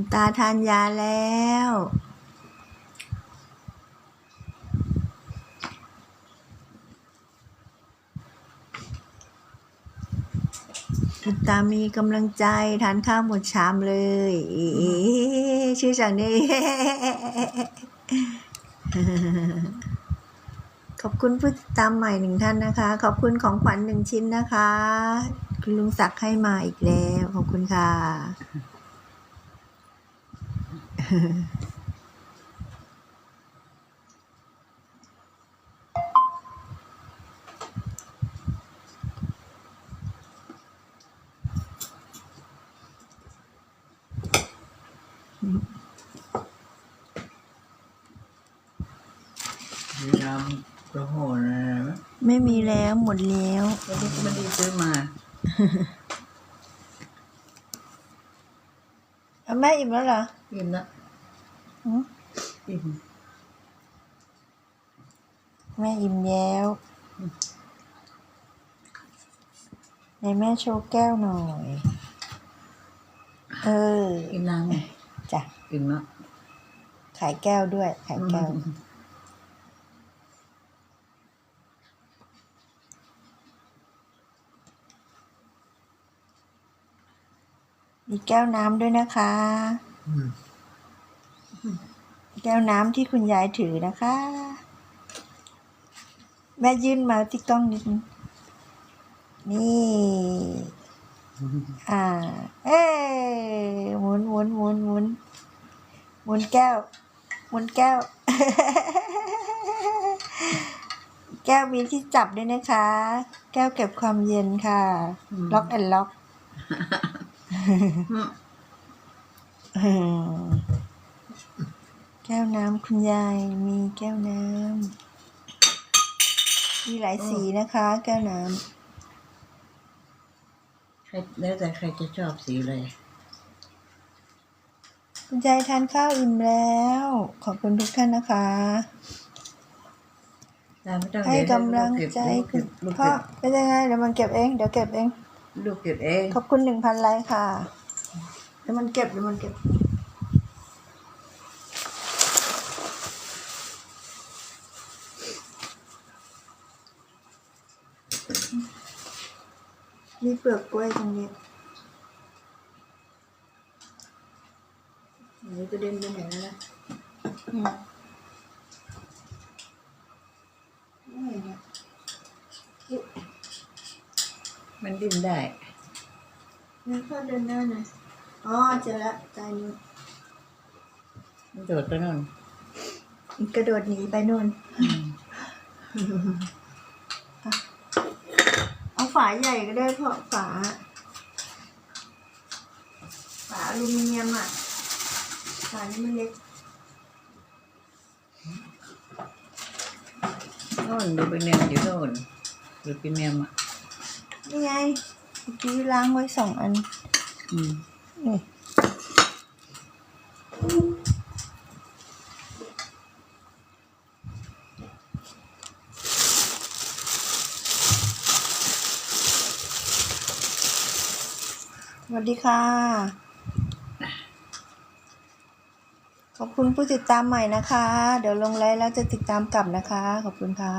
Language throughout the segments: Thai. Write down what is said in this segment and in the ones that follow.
คุณตาทานยาแล้ว คุณตามีกำลังใจทานข้าวหมดชามเลยอีชื่อจังนี่ขอบคุณผู้ติดตามใหม่หนึ่งท่านนะคะ ขอบคุณของขวัญหนึ่งชิ้นนะคะ คุณลุงศักดิ์ให้มาอีกแล้ว ขอบคุณค่ะ มีน้ำกระโหนอะไรไหมไม่มีแล้วหมดแล้วไม่ได้ไม่ได้ซื้อมา เอาแม่อิ่มแล้วเหรอ อิ่มละหืม อิ่มแม่อิ่มแล้วในแม่โชว์แก้วหน่อย เออ อิ่มนางไงจ้ะ อิ่มละขายแก้วด้วย ขายแก้วอืมมีแก้วน้ำด้วยนะคะอืม แก้วน้ำที่คุณยายถือนะคะ แม่ยื่นมาที่กล้องนิดนี่ อ่า เอ้หมุนหมุนหมุนหมุนหมุนแก้วหมุนแก้ว แก้วมีที่จับด้วยนะคะ แก้วเก็บความเย็นค่ะ ล็อกแอนล็อก แก้วน้ำคุณยายมีแก้วน้ำมีหลายสีนะคะ แก้วน้ใครแล้วแต่ใครจะชอบสีอะไรำคุณยายทานข้าวอิ่มแล้ว ขอบคุณทุกท่านนะคะ ตาไม่ต้องให้เดี๋ยวกำลังใจลูกคุเก็ณบลูกพ่อเก็บเป็นยังไงเดี๋ยวมันเก็บเองเดี๋ยวเก็บเองลูกเก็บเองขอบคุณหนึ่งพันไลค์ค่ะ เดี๋ยวมันเก็บเดี๋ยวมันเก็บ มีเปลือกกล้วยตรงนี้อันนี้กระเด็นไปไหนแล้วนะอืมไม่เห็นอะอุ๊ยมันดิ้นได้งั้นเข้าเดินหน้าหน่อยอ๋อเจอละใจนู้นมันโดดไปนู่นกระโดดหนีไปนู่นอืมเอาฝาใหญ่ก็ได้เพราะฝา ฝาอลูมิเนียมอะ ฝานี่มันเล็กโน่นดูเป็นเนียมอยู่โน่นดูเป็นเนียมอะนี่ไงเมื่อกี้ล้างไว้สองอัน อืมนี่ สวัสดีค่ะ ขอบคุณผู้ติดตามใหม่นะคะ เดี๋ยวลงไลฟ์แล้วจะติดตามกลับนะคะ ขอบคุณค่ะ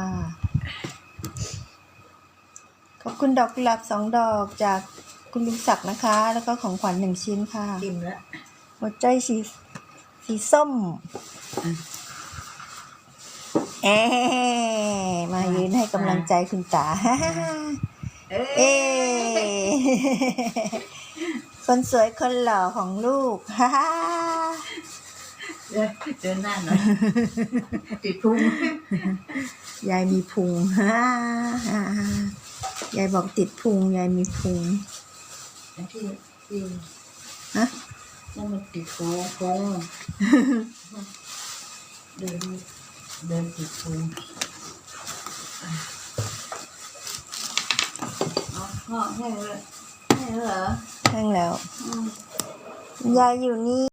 ขอบคุณดอกกุหลาบสองดอกจากคุณลุงศักดิ์นะคะ แล้วก็ของขวัญหนึ่งชิ้นค่ะอิ่มละหัวใจสีสีส้มอืมเอ๊มายืนให้กำลังใจคุณตาเอ้ยเอ๊ คนสวยคนหล่อของลูกเดินเดินหน้าหน่อยติดพุงยายมีพุงยายบอกติดพุงยายมีพุงที่ที่ฮะนั่นมันติดพุงพุงเดินเดินติดพุงอ๋อพ่อให้เลยให้เหรอ แห้งแล้วอืมยายอยู่นี่